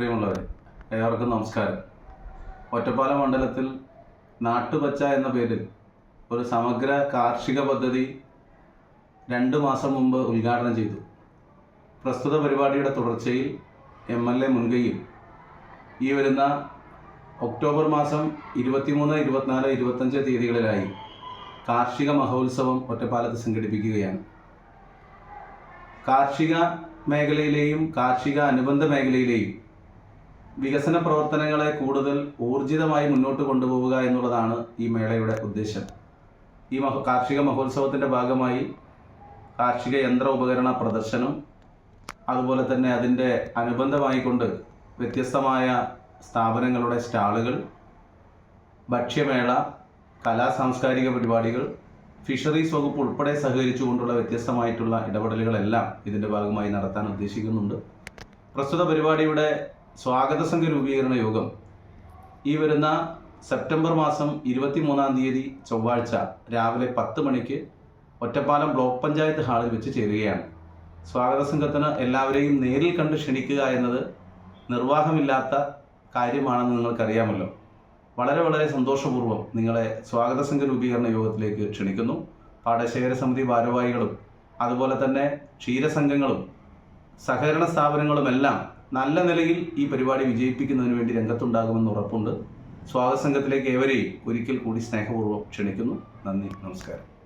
പ്രിയമുള്ളവരെ ഏവർക്കും നമസ്കാരം. ഒറ്റപ്പാലം മണ്ഡലത്തിൽ നാട്ടുപച്ച എന്ന പേരിൽ ഒരു സമഗ്ര കാർഷിക പദ്ധതി രണ്ട് മാസം മുമ്പ് ഉദ്ഘാടനം ചെയ്തു. പ്രസ്തുത പരിപാടിയുടെ തുടർച്ചയിൽ എം എൽ എ മുൻകൈയിൽ ഈ വരുന്ന ഒക്ടോബർ മാസം ഇരുപത്തിമൂന്ന് ഇരുപത്തിനാല് ഇരുപത്തഞ്ച് തീയതികളിലായി കാർഷിക മഹോത്സവം ഒറ്റപ്പാലത്ത് സംഘടിപ്പിക്കുകയാണ്. കാർഷിക മേഖലയിലെയും കാർഷിക അനുബന്ധ മേഖലയിലെയും വികസന പ്രവർത്തനങ്ങളെ കൂടുതൽ ഊർജിതമായി മുന്നോട്ട് കൊണ്ടുപോവുക എന്നുള്ളതാണ് ഈ മേളയുടെ ഉദ്ദേശം. ഈ മഹ കാർഷിക മഹോത്സവത്തിന്റെ ഭാഗമായി കാർഷിക യന്ത്ര ഉപകരണ പ്രദർശനം അതുപോലെ തന്നെ അതിന്റെ അനുബന്ധമായിക്കൊണ്ട് വ്യത്യസ്തമായ സ്ഥാപനങ്ങളുടെ സ്റ്റാളുകൾ ഭക്ഷ്യമേള കലാ സാംസ്കാരിക പരിപാടികൾ ഫിഷറീസ് വകുപ്പ് ഉൾപ്പെടെ സഹകരിച്ചുകൊണ്ടുള്ള വ്യത്യസ്തമായിട്ടുള്ള ഇടപെടലുകളെല്ലാം ഇതിന്റെ ഭാഗമായി നടത്താൻ ഉദ്ദേശിക്കുന്നുണ്ട്. പ്രസ്തുത പരിപാടിയുടെ സ്വാഗത സംഘ രൂപീകരണ യോഗം. ഈ വരുന്ന സെപ്റ്റംബർ മാസം ഇരുപത്തി മൂന്നാം തീയതി ചൊവ്വാഴ്ച രാവിലെ പത്ത് മണിക്ക് ഒറ്റപ്പാലം ബ്ലോക്ക് പഞ്ചായത്ത് ഹാളിൽ വെച്ച് ചേരുകയാണ്. സ്വാഗത സംഘത്തിന് എല്ലാവരെയും നേരിൽ കണ്ട് ക്ഷണിക്കുക എന്നത് നിർവാഹമില്ലാത്ത കാര്യമാണെന്ന് നിങ്ങൾക്കറിയാമല്ലോ. വളരെ വളരെ സന്തോഷപൂർവം നിങ്ങളെ സ്വാഗത സംഘ രൂപീകരണ യോഗത്തിലേക്ക് ക്ഷണിക്കുന്നു. പാടശേഖര സമിതി ഭാരവാഹികളും അതുപോലെ തന്നെ ക്ഷീരസംഘങ്ങളും സഹകരണ സ്ഥാപനങ്ങളുമെല്ലാം നല്ല നിലയിൽ ഈ പരിപാടി വിജയിപ്പിക്കുന്നതിന് വേണ്ടി രംഗത്തുണ്ടാകുമെന്ന് ഉറപ്പുണ്ട്. സ്വാഗത സംഘത്തിലേക്ക് ഏവരെയും ഒരിക്കൽ കൂടി സ്നേഹപൂർവം ക്ഷണിക്കുന്നു. നന്ദി നമസ്കാരം.